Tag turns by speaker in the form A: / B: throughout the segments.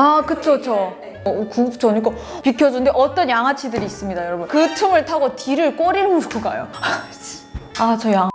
A: 아 그쵸 저 어, 구급차니까 비켜주는데 어떤 양아치들이 있습니다 여러분. 그 틈을 타고 뒤를 꼬리를 물고 가요. 아저 양...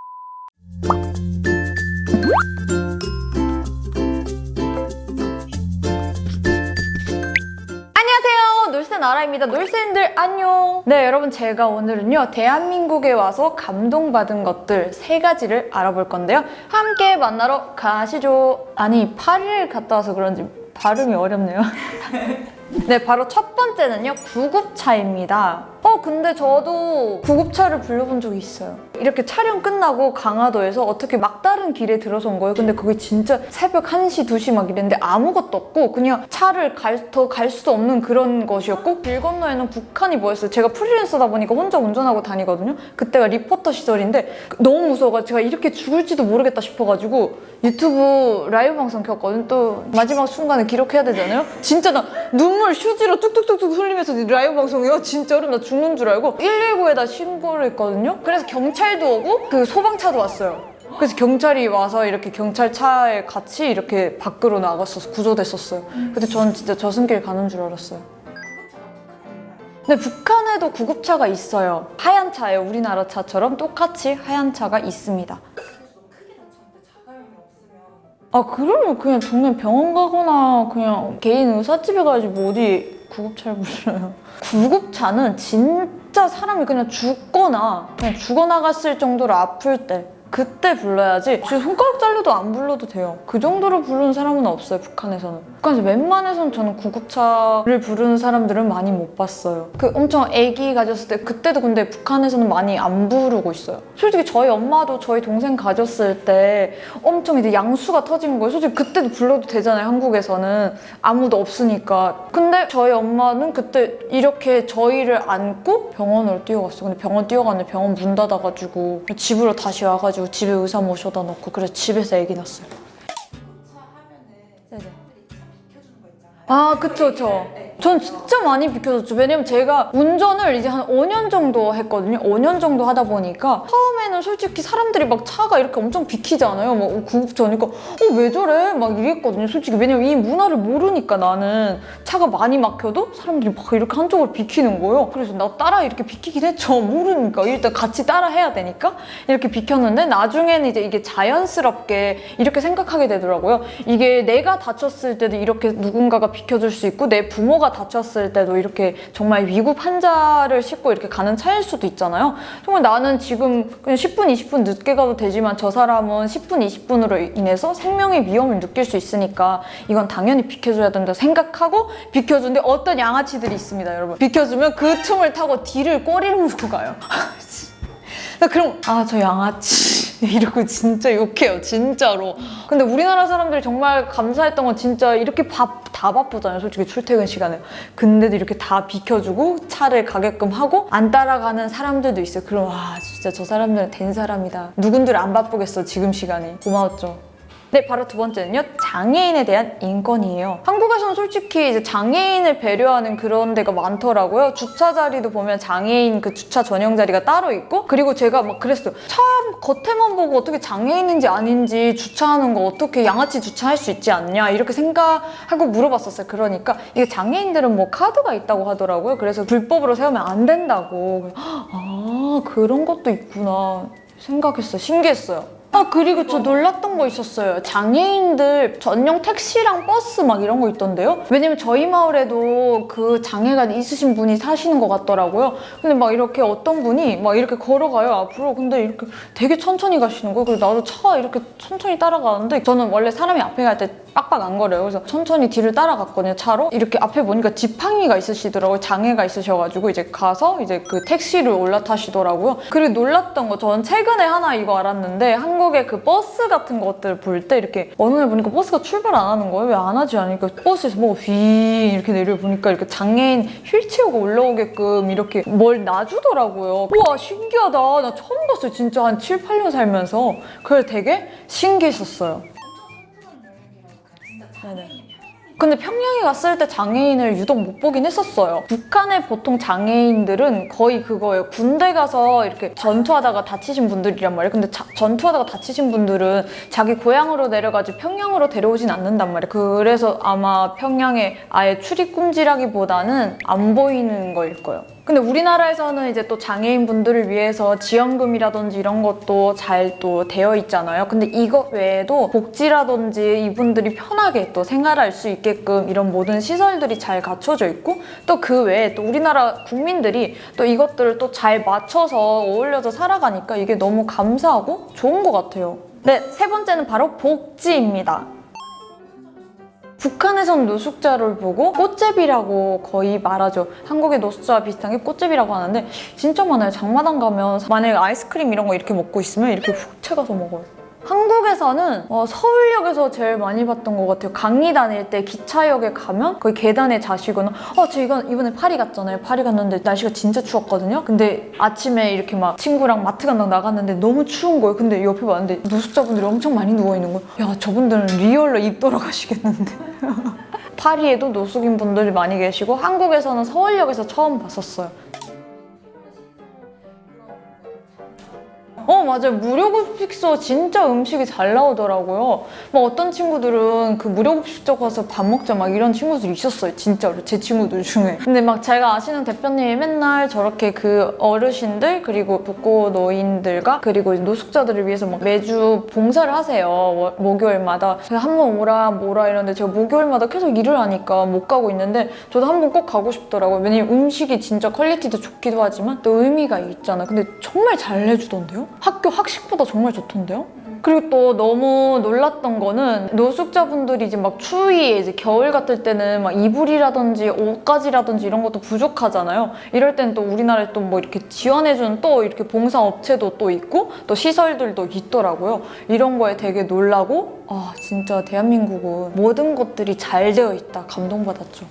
A: 나라입니다. 놀새인들 안녕. 네 여러분 제가 오늘은요 대한민국에 와서 감동받은 것들 세 가지를 알아볼 건데요. 함께 만나러 가시죠. 아니 파리를 갔다 와서 그런지 발음이 어렵네요 네, 바로 첫 번째는요, 구급차입니다. 어, 근데 저도 구급차를 불러본 적이 있어요. 이렇게 촬영 끝나고 강화도에서 어떻게 막다른 길에 들어서 온 거예요. 근데 그게 진짜 새벽 1시, 2시 막 이랬는데 아무것도 없고 그냥 차를 갈, 더갈 수도 없는 그런 것이었고 길 건너에는 북한이 보였어요. 제가 프리랜서다 보니까 혼자 운전하고 다니거든요. 그때가 리포터 시절인데 너무 무서워가지고 제가 이렇게 죽을지도 모르겠다 싶어가지고 유튜브 라이브 방송 켰거든요. 또 마지막 순간에 기록해야 되잖아요. 진짜 나 눈물 휴지로 뚝뚝뚝뚝 흘리면서 라이브 방송이요. 진짜로 나 죽는 줄 알고 119에다 신고를 했거든요. 그래서 경찰 도 오고 그 소방차도 왔어요. 그래서 경찰이 와서 이렇게 경찰차에 같이 이렇게 밖으로 나갔어서 구조됐었어요. 근데 저는 진짜 저승길 가는 줄 알았어요. 네, 북한에도 구급차가 있어요. 하얀 차예요. 우리나라 차처럼 똑같이 하얀 차가 있습니다. 아, 그러면 그냥 동네 병원 가거나 그냥 개인 의사집에 가야지 뭐 어디 구급차를 불러요. 구급차는 진짜 사람이 그냥 죽거나 그냥 죽어나갔을 정도로 아플 때 그때 불러야지 지금 손가락 잘려도 안 불러도 돼요. 그 정도로 부르는 사람은 없어요, 북한에서는. 북한에서 웬만해서는 저는 구급차를 부르는 사람들은 많이 못 봤어요. 그 엄청 아기 가졌을 때 그때도 근데 북한에서는 많이 안 부르고 있어요. 솔직히 저희 엄마도 저희 동생 가졌을 때 엄청 이제 양수가 터진 거예요. 솔직히 그때도 불러도 되잖아요, 한국에서는. 아무도 없으니까. 근데 저희 엄마는 그때 이렇게 저희를 안고 병원으로 뛰어갔어요. 근데 병원 뛰어갔는데 병원 문 닫아가지고 집으로 다시 와가지고 집에 의사 모셔다 놓고 그래서 집에서 아기 낳았어요. 네네. 아, 그쵸, 저. 전 진짜 많이 비켜줬죠. 왜냐면 제가 운전을 이제 한 5년 정도 했거든요. 5년 정도 하다 보니까 처음에는 솔직히 사람들이 막 차가 이렇게 엄청 비키잖아요. 막 구급차니까 어, 왜 저래? 막 이랬거든요. 솔직히 왜냐면 이 문화를 모르니까 나는 차가 많이 막혀도 사람들이 막 이렇게 한쪽으로 비키는 거예요. 그래서 나 따라 이렇게 비키긴 했죠. 모르니까. 일단 같이 따라 해야 되니까 이렇게 비켰는데 나중에는 이제 이게 자연스럽게 이렇게 생각하게 되더라고요. 이게 내가 다쳤을 때도 이렇게 누군가가 비켜줄 수 있고 내 부모가 다쳤을 때도 이렇게 정말 위급 환자를 싣고 이렇게 가는 차일 수도 있잖아요. 정말 나는 지금 그냥 10분, 20분 늦게 가도 되지만 저 사람은 10분, 20분으로 인해서 생명의 위험을 느낄 수 있으니까 이건 당연히 비켜줘야 된다 생각하고 비켜주는데 어떤 양아치들이 있습니다, 여러분. 비켜주면 그 틈을 타고 뒤를 꼬리를 물고 가요. 나 그럼 아 저 양아치 이러고 진짜 욕해요 진짜로 근데 우리나라 사람들이 정말 감사했던 건 진짜 이렇게 밥 다 바쁘잖아요 솔직히 출퇴근 시간에 근데도 이렇게 다 비켜주고 차를 가게끔 하고 안 따라가는 사람들도 있어요. 그럼 와 진짜 저 사람들은 된 사람이다. 누군들 안 바쁘겠어 지금 시간이. 고마웠죠 네, 바로 두 번째는요. 장애인에 대한 인권이에요. 한국에서는 솔직히 이제 장애인을 배려하는 그런 데가 많더라고요. 주차 자리도 보면 장애인 그 주차 전용 자리가 따로 있고 그리고 제가 막 그랬어요. 차 겉에만 보고 어떻게 장애인인지 아닌지 주차하는 거 어떻게 양아치 주차할 수 있지 않냐 이렇게 생각하고 물어봤었어요. 그러니까 이게 장애인들은 뭐 카드가 있다고 하더라고요. 그래서 불법으로 세우면 안 된다고. 아, 그런 것도 있구나. 생각했어요. 신기했어요. 아 그리고 저 놀랐던 거 있었어요. 장애인들 전용 택시랑 버스 막 이런 거 있던데요. 왜냐면 저희 마을에도 그 장애가 있으신 분이 사시는 것 같더라고요. 근데 막 이렇게 어떤 분이 막 이렇게 걸어가요 앞으로. 근데 이렇게 되게 천천히 가시는 거예요. 그래서 나도 차 이렇게 천천히 따라가는데 저는 원래 사람이 앞에 갈 때 빡빡 안 거려요. 그래서 천천히 뒤를 따라갔거든요 차로. 이렇게 앞에 보니까 지팡이가 있으시더라고요. 장애가 있으셔가지고 이제 가서 이제 그 택시를 올라타시더라고요. 그리고 놀랐던 거 저는 최근에 하나 이거 알았는데 한국의 그 버스 같은 것들 볼 때 이렇게 어느 날 보니까 버스가 출발 안 하는 거예요. 왜 안 하지 않으니까 버스에서 뭐가 휘 이렇게 내려 보니까 이렇게 장애인 휠체어가 올라오게끔 이렇게 뭘 놔주더라고요. 우와 신기하다. 나 처음 봤어요. 진짜 한 7, 8년 살면서. 그래 되게 신기했었어요. 네네. 근데 평양에 갔을 때 장애인을 유독 못 보긴 했었어요. 북한의 보통 장애인들은 거의 그거예요. 군대 가서 이렇게 전투하다가 다치신 분들이란 말이에요. 근데 자- 전투하다가 다치신 분들은 자기 고향으로 내려가지 평양으로 데려오진 않는단 말이에요. 그래서 아마 평양에 아예 출입 금지라기보다는 안 보이는 거일 거예요. 근데 우리나라에서는 이제 또 장애인 분들을 위해서 지원금이라든지 이런 것도 잘 또 되어 있잖아요. 근데 이것 외에도 복지라든지 이분들이 편하게 또 생활할 수 있게끔 이런 모든 시설들이 잘 갖춰져 있고 또 그 외에 또 우리나라 국민들이 또 이것들을 또 잘 맞춰서 어울려서 살아가니까 이게 너무 감사하고 좋은 것 같아요. 네, 세 번째는 바로 복지입니다. 북한에선 노숙자를 보고 꽃제비라고 거의 말하죠. 한국의 노숙자와 비슷한 게 꽃제비라고 하는데 진짜 많아요. 장마당 가면 만약에 아이스크림 이런 거 이렇게 먹고 있으면 이렇게 훅 채가서 먹어요. 한국에서는 어, 서울역에서 제일 많이 봤던 것 같아요. 강의 다닐 때 기차역에 가면 거의 계단에 자시거나 어, 저 이거 이번에 파리 갔잖아요. 파리 갔는데 날씨가 진짜 추웠거든요. 근데 아침에 이렇게 막 친구랑 마트 간다고 나갔는데 너무 추운 거예요. 근데 옆에 봤는데 노숙자분들이 엄청 많이 누워 있는 거예요. 야, 저분들은 리얼로 입 돌아가시겠는데. 파리에도 노숙인 분들이 많이 계시고 한국에서는 서울역에서 처음 봤었어요. 어 맞아요. 무료급식소 진짜 음식이 잘 나오더라고요. 뭐 어떤 친구들은 그 무료급식소 가서 밥 먹자 막 이런 친구들이 있었어요 진짜로. 제 친구들 중에. 근데 막 제가 아시는 대표님이 맨날 저렇게 그 어르신들 그리고 독거 노인들과 그리고 노숙자들을 위해서 막 매주 봉사를 하세요 워- 목요일마다. 제가 한번 오라 뭐라 이러는데 제가 목요일마다 계속 일을 하니까 못 가고 있는데 저도 한 번 꼭 가고 싶더라고요. 왜냐면 음식이 진짜 퀄리티도 좋기도 하지만 또 의미가 있잖아요. 근데 정말 잘 내주던데요? 학교 학식보다 정말 좋던데요? 그리고 또 너무 놀랐던 거는 노숙자분들이 이제 막 추위에 이제 겨울 같을 때는 막 이불이라든지 옷가지라든지 이런 것도 부족하잖아요. 이럴 땐또 우리나라에 또 뭐 이렇게 지원해주는 또 이렇게 봉사 업체도 또 있고 또 시설들도 있더라고요. 이런 거에 되게 놀라고 아 진짜 대한민국은 모든 것들이 잘 되어 있다 감동받았죠.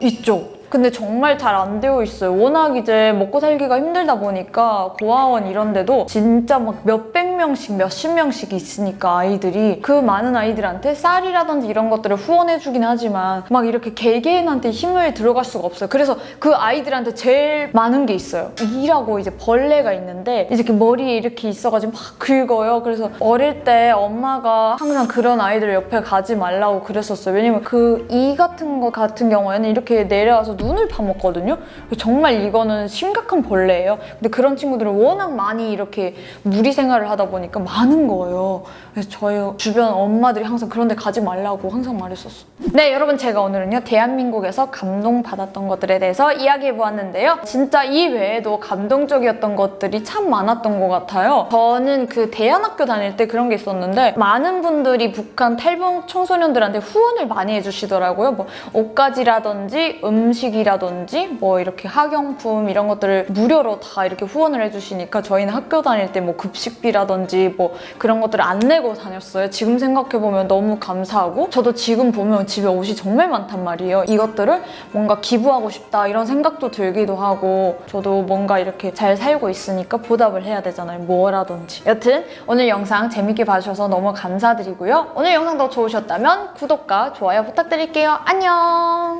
A: 있죠. 근데 정말 잘 안 되어 있어요. 워낙 이제 먹고 살기가 힘들다 보니까 고아원 이런 데도 진짜 막 몇백 명씩, 몇십 명씩 있으니까 아이들이 그 많은 아이들한테 쌀이라든지 이런 것들을 후원해 주긴 하지만 막 이렇게 개개인한테 힘을 들어갈 수가 없어요. 그래서 그 아이들한테 제일 많은 게 있어요. 이라고 이제 벌레가 있는데 이렇게 머리에 이렇게 있어가지고 막 긁어요. 그래서 어릴 때 엄마가 항상 그런 아이들 옆에 가지 말라고 그랬었어요. 왜냐면 그 이 같은 거 같은 경우에는 이렇게 내려와서 눈을 파먹거든요. 정말 이거는 심각한 벌레예요. 근데 그런 친구들은 워낙 많이 이렇게 무리 생활을 하다 보니까 많은 거예요. 그래서 저희 주변 엄마들이 항상 그런 데 가지 말라고 항상 말했었어요. 네, 여러분 제가 오늘은요. 대한민국에서 감동받았던 것들에 대해서 이야기해 보았는데요. 진짜 이 외에도 감동적이었던 것들이 참 많았던 것 같아요. 저는 그 대안학교 다닐 때 그런 게 있었는데 많은 분들이 북한 탈북 청소년들한테 후원을 많이 해주시더라고요. 뭐 옷가지라든지 음식이라든지 뭐 이렇게 학용품 이런 것들을 무료로 다 이렇게 후원을 해주시니까 저희는 학교 다닐 때 뭐 급식비라든지 뭐 그런 것들을 안 내고 다녔어요. 지금 생각해보면 너무 감사하고 저도 지금 보면 집에 옷이 정말 많단 말이에요. 이것들을 뭔가 기부하고 싶다 이런 생각도 들기도 하고 저도 뭔가 이렇게 잘 살고 있으니까 보답을 해야 되잖아요. 뭐라든지. 여튼 오늘 영상 재밌게 봐주셔서 너무 감사드리고요. 오늘 영상 더 좋으셨다면 구독과 좋아요 부탁드릴게요. 안녕!